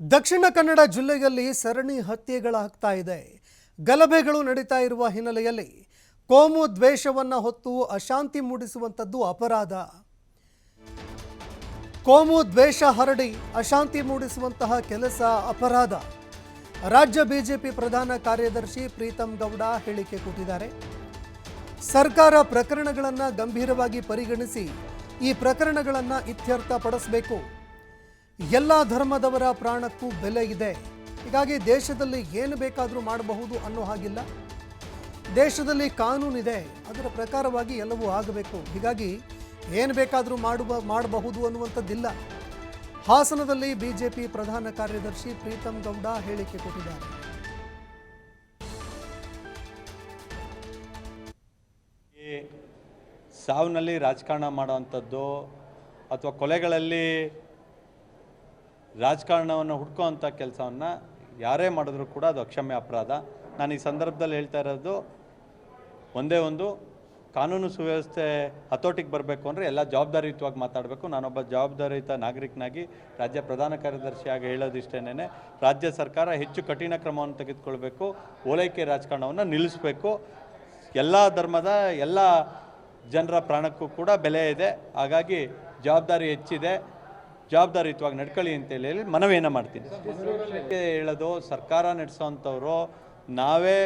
ದಕ್ಷಿಣ ಕನ್ನಡ ಜಿಲ್ಲೆಯಲ್ಲಿ ಸರಣಿ ಹತ್ಯೆಗಳಾಗ್ತಾ ಇದೆ. ಗಲಭೆಗಳು ನಡೀತಾ ಇರುವ ಹಿನ್ನೆಲೆಯಲ್ಲಿ ಕೋಮು ದ್ವೇಷವನ್ನು ಹೊತ್ತು ಅಶಾಂತಿ ಮೂಡಿಸುವಂಥದ್ದು ಅಪರಾಧ. ಕೋಮು ದ್ವೇಷ ಹರಡಿ ಅಶಾಂತಿ ಮೂಡಿಸುವಂತಹ ಕೆಲಸ ಅಪರಾಧ. ರಾಜ್ಯ ಬಿಜೆಪಿ ಪ್ರಧಾನ ಕಾರ್ಯದರ್ಶಿ ಪ್ರೀತಂ ಗೌಡ ಹೇಳಿಕೆ ಕೊಟ್ಟಿದ್ದಾರೆ. ಸರ್ಕಾರ ಪ್ರಕರಣಗಳನ್ನು ಗಂಭೀರವಾಗಿ ಪರಿಗಣಿಸಿ ಈ ಪ್ರಕರಣಗಳನ್ನು ಇತ್ಯರ್ಥ ಪಡಿಸಬೇಕು. ಎಲ್ಲ ಧರ್ಮದವರ ಪ್ರಾಣಕ್ಕೂ ಬೆಲೆ ಇದೆ. ಹೀಗಾಗಿ ದೇಶದಲ್ಲಿ ಏನು ಬೇಕಾದರೂ ಮಾಡಬಹುದು ಅನ್ನೋ ಹಾಗಿಲ್ಲ. ದೇಶದಲ್ಲಿ ಕಾನೂನಿದೆ, ಅದರ ಪ್ರಕಾರವಾಗಿ ಎಲ್ಲವೂ ಆಗಬೇಕು. ಹೀಗಾಗಿ ಏನು ಬೇಕಾದರೂ ಮಾಡುವ, ಮಾಡಬಹುದು ಅನ್ನುವಂಥದ್ದಿಲ್ಲ. ಹಾಸನದಲ್ಲಿ ಬಿಜೆಪಿ ಪ್ರಧಾನ ಕಾರ್ಯದರ್ಶಿ ಪ್ರೀತಮ್ ಗೌಡ ಹೇಳಿಕೆ ಕೊಟ್ಟಿದ್ದಾರೆ. ಸಾವಿನಲ್ಲಿ ರಾಜಕಾರಣ ಮಾಡುವಂಥದ್ದು ಅಥವಾ ಕೊಲೆಗಳಲ್ಲಿ ರಾಜಕಾರಣವನ್ನು ಹುಡ್ಕೋವಂಥ ಕೆಲಸವನ್ನು ಯಾರೇ ಮಾಡಿದ್ರೂ ಕೂಡ ಅದು ಅಕ್ಷಮ್ಯ ಅಪರಾಧ. ನಾನು ಈ ಸಂದರ್ಭದಲ್ಲಿ ಹೇಳ್ತಾ ಇರೋದು, ಒಂದೇ ಒಂದು, ಕಾನೂನು ಸುವ್ಯವಸ್ಥೆ ಹತೋಟಿಗೆ ಬರಬೇಕು ಅಂದರೆ ಎಲ್ಲ ಜವಾಬ್ದಾರಿಯುತವಾಗಿ ಮಾತಾಡಬೇಕು. ನಾನೊಬ್ಬ ಜವಾಬ್ದಾರಿಯುತ ನಾಗರಿಕನಾಗಿ ರಾಜ್ಯ ಪ್ರಧಾನ ಕಾರ್ಯದರ್ಶಿಯಾಗಿ ಹೇಳೋದಿಷ್ಟೇನೆ ರಾಜ್ಯ ಸರ್ಕಾರ ಹೆಚ್ಚು ಕಠಿಣ ಕ್ರಮವನ್ನು ತೆಗೆದುಕೊಳ್ಬೇಕು, ಓಲೈಕೆ ರಾಜಕಾರಣವನ್ನು ನಿಲ್ಲಿಸಬೇಕು. ಎಲ್ಲ ಧರ್ಮದ, ಎಲ್ಲ ಜನರ ಪ್ರಾಣಕ್ಕೂ ಕೂಡ ಬೆಲೆ ಇದೆ. ಹಾಗಾಗಿ ಜವಾಬ್ದಾರಿ ಹೆಚ್ಚಿದೆ. ಜವಾಬ್ದಾರಿಯುತವಾಗಿ ನಡ್ಕೊಳ್ಳಿ ಅಂತೇಳಿ ಹೇಳಿ ಮನವಿಯನ್ನು ಮಾಡ್ತೀನಿ. ಹೇಳೋದು, ಸರ್ಕಾರ ನಡೆಸೋವಂಥವ್ರು ನಾವೇ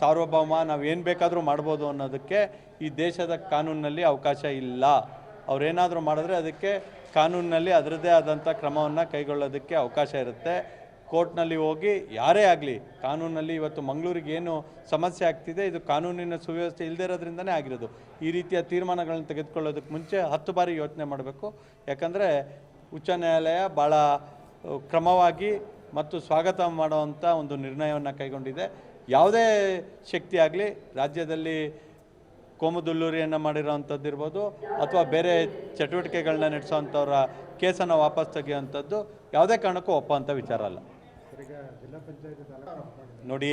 ಸಾರ್ವಭೌಮ, ನಾವು ಏನು ಬೇಕಾದರೂ ಮಾಡ್ಬೋದು ಅನ್ನೋದಕ್ಕೆ ಈ ದೇಶದ ಕಾನೂನಿನಲ್ಲಿ ಅವಕಾಶ ಇಲ್ಲ. ಅವರೇನಾದರೂ ಮಾಡಿದ್ರೆ ಅದಕ್ಕೆ ಕಾನೂನಿನಲ್ಲಿ ಅದರದ್ದೇ ಆದಂಥ ಕ್ರಮವನ್ನು ಕೈಗೊಳ್ಳೋದಕ್ಕೆ ಅವಕಾಶ ಇರುತ್ತೆ. ಕೋರ್ಟ್ನಲ್ಲಿ ಹೋಗಿ ಯಾರೇ ಆಗಲಿ ಕಾನೂನಲ್ಲಿ ಇವತ್ತು ಮಂಗಳೂರಿಗೆ ಏನು ಸಮಸ್ಯೆ ಆಗ್ತಿದೆ, ಇದು ಕಾನೂನಿನ ಸುವ್ಯವಸ್ಥೆ ಇಲ್ಲದೇ ಇರೋದ್ರಿಂದನೇ ಆಗಿರೋದು. ಈ ರೀತಿಯ ತೀರ್ಮಾನಗಳನ್ನು ತೆಗೆದುಕೊಳ್ಳೋದಕ್ಕೆ ಮುಂಚೆ ಹತ್ತು ಬಾರಿ ಯೋಚನೆ ಮಾಡಬೇಕು. ಯಾಕಂದರೆ ಉಚ್ಚ ನ್ಯಾಯಾಲಯ ಭಾಳ ಕ್ರಮವಾಗಿ ಮತ್ತು ಸ್ವಾಗತ ಮಾಡುವಂಥ ಒಂದು ನಿರ್ಣಯವನ್ನು ಕೈಗೊಂಡಿದೆ. ಯಾವುದೇ ಶಕ್ತಿ ಆಗಲಿ ರಾಜ್ಯದಲ್ಲಿ ಕೋಮುದುಲ್ಲೂರಿಯನ್ನು ಮಾಡಿರೋವಂಥದ್ದು ಇರ್ಬೋದು ಅಥವಾ ಬೇರೆ ಚಟುವಟಿಕೆಗಳನ್ನ ನಡೆಸೋವಂಥವ್ರ ಕೇಸನ್ನು ವಾಪಸ್ ತೆಗೆಯುವಂಥದ್ದು ಯಾವುದೇ ಕಾರಣಕ್ಕೂ ಒಪ್ಪೋವಂಥ ವಿಚಾರ ಅಲ್ಲ. ನೋಡಿ